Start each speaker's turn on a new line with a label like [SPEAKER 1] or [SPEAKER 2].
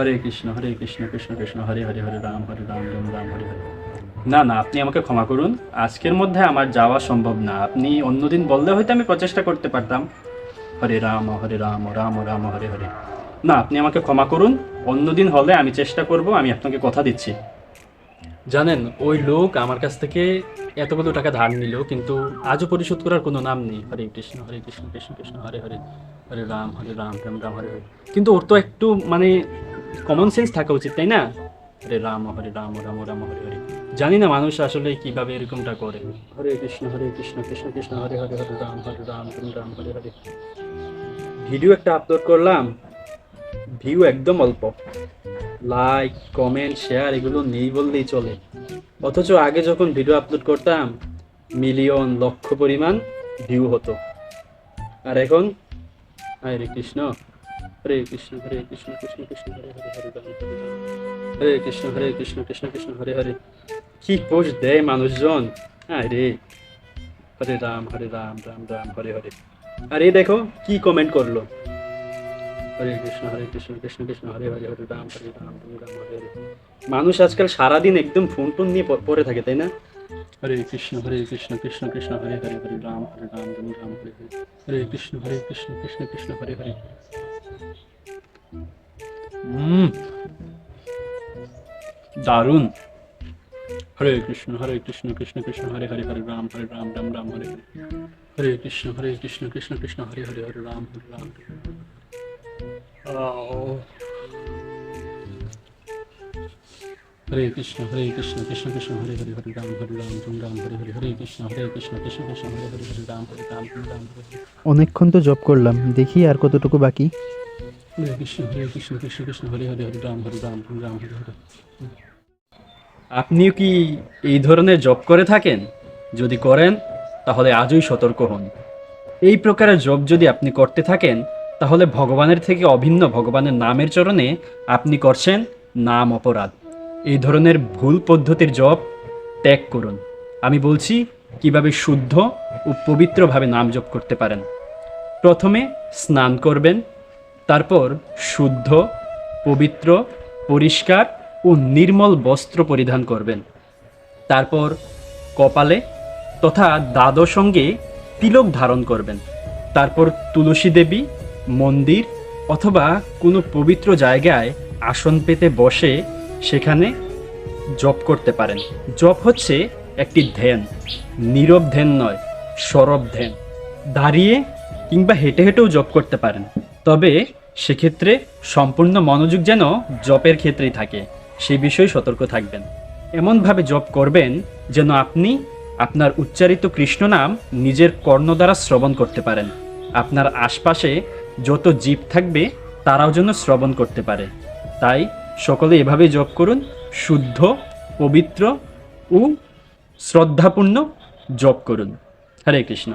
[SPEAKER 1] হরে কৃষ্ণ হরে কৃষ্ণ কৃষ্ণ কৃষ্ণ হরে হরে হরে রাম হরে রাম রাম রাম হরে হরে
[SPEAKER 2] না না আপনি আমাকে ক্ষমা করুন আজকের মধ্যে আমার যাওয়া সম্ভব না আপনি অন্যদিন বললে হয়তো আমি প্রচেষ্টা করতে পারতাম হরে রাম হরে রাম রাম রাম হরে হরে না আপনি আমাকে ক্ষমা করুন অন্যদিন হলে আমি চেষ্টা করব আমি আপনাকে কথা দিচ্ছি জানেন ওই লোক আমার কাছ থেকে এতগুলো টাকা ধার নিল কিন্তু আজও পরিশোধ করার কোনো নাম নেই হরে কৃষ্ণ হরে কৃষ্ণ কৃষ্ণ কৃষ্ণ হরে হরে হরে রাম হরে রাম রাম রাম হরে হরে কিন্তু ওর তো একটু মানে কমন সেন্স থাকা উচিত তাই না হরে রাম হরে রাম রাম রাম হরে হরে জানি না মানুষ আসলে কিভাবে এরকমটা করে হরে কৃষ্ণ হরে কৃষ্ণ কৃষ্ণ কৃষ্ণ হরে হরে হরে রাম হরে রাম রাম রাম হরে হরে ভিডিও একটা আপলোড করলাম ভিউ একদম অল্প লাইক কমেন্ট শেয়ার এগুলো নেই বললেই চলে অথচ আগে যখন ভিডিও আপলোড করতাম মিলিয়ন লক্ষ পরিমাণ ভিউ হতো আর এখন হরে কৃষ্ণ হরে কৃষ্ণ হরে কৃষ্ণ কৃষ্ণ কৃষ্ণ হরে হরে হরে রাম হরে কৃষ্ণ হরে কৃষ্ণ কৃষ্ণ কৃষ্ণ হরে হরে কি কোষ দেয় মানুষজন হ্যাঁ রে হরে রাম হরে রাম রাম রাম হরে হরে আর এই দেখো কি কমেন্ট করলো হরে কৃষ্ণ হরে কৃষ্ণ কৃষ্ণ কৃষ্ণ হরে হরে হরে রাম হরে রাম হরে রাম হরে হরে মানুষ আজকাল সারাদিন একদম ফোন টোন নিয়ে পড়ে থাকে তাই না হরে কৃষ্ণ হরে কৃষ্ণ কৃষ্ণ কৃষ্ণ হরে হরে হরে রাম হরে রাম রাম হরে হরে হরে কৃষ্ণ হরে কৃষ্ণ কৃষ্ণ কৃষ্ণ হরে হরে হুম দারুণ হরে কৃষ্ণ হরে কৃষ্ণ কৃষ্ণ কৃষ্ণ হরে হরে হরে রাম হরে রাম রাম রাম হরে হরে কৃষ্ণ হরে কৃষ্ণ কৃষ্ণ কৃষ্ণ হরে হরে হরে রাম হরে রাম হরে কৃষ্ণ হরে কৃষ্ণ কৃষ্ণ কৃষ্ণ হরে হরে হরে রাম হরে রাম রাম রাম হরে হরে হরে কৃষ্ণ হরে কৃষ্ণ কৃষ্ণ কৃষ্ণ হরে হরে হরে রাম হরে রাম রাম রাম অনেকক্ষণ তো জব করলাম দেখি আর কতটুকু বাকি হরে কৃষ্ণ হরে কৃষ্ণ কৃষ্ণ কৃষ্ণ হরে হরে হরে রাম হরে রাম রাম হরে হরে আপনিও কি এই ধরনের জব করে থাকেন যদি করেন তাহলে আজই সতর্ক হন এই প্রকারের জব যদি আপনি করতে থাকেন তাহলে ভগবানের থেকে অভিন্ন ভগবানের নামের চরণে আপনি করছেন নাম অপরাধ এই ধরনের ভুল পদ্ধতির জপ ত্যাগ করুন আমি বলছি কিভাবে শুদ্ধ ও পবিত্রভাবে নাম জপ করতে পারেন প্রথমে স্নান করবেন তারপর শুদ্ধ পবিত্র পরিষ্কার ও নির্মল বস্ত্র পরিধান করবেন তারপর কপালে তথা সঙ্গে তিলক ধারণ করবেন তারপর তুলসী দেবী মন্দির অথবা কোনো পবিত্র জায়গায় আসন পেতে বসে সেখানে জপ করতে পারেন জপ হচ্ছে একটি ধ্যান নীরব ধ্যান নয় সরব ধ্যান দাঁড়িয়ে কিংবা হেঁটে হেঁটেও জপ করতে পারেন তবে সেক্ষেত্রে সম্পূর্ণ মনোযোগ যেন জপের ক্ষেত্রেই থাকে সেই বিষয়ে সতর্ক থাকবেন এমনভাবে জপ করবেন যেন আপনি আপনার উচ্চারিত কৃষ্ণ নাম নিজের কর্ণ দ্বারা শ্রবণ করতে পারেন আপনার আশপাশে যত জীব থাকবে তারাও যেন শ্রবণ করতে পারে তাই সকলে এভাবে জপ করুন শুদ্ধ পবিত্র ও শ্রদ্ধাপূর্ণ জপ করুন হরে কৃষ্ণ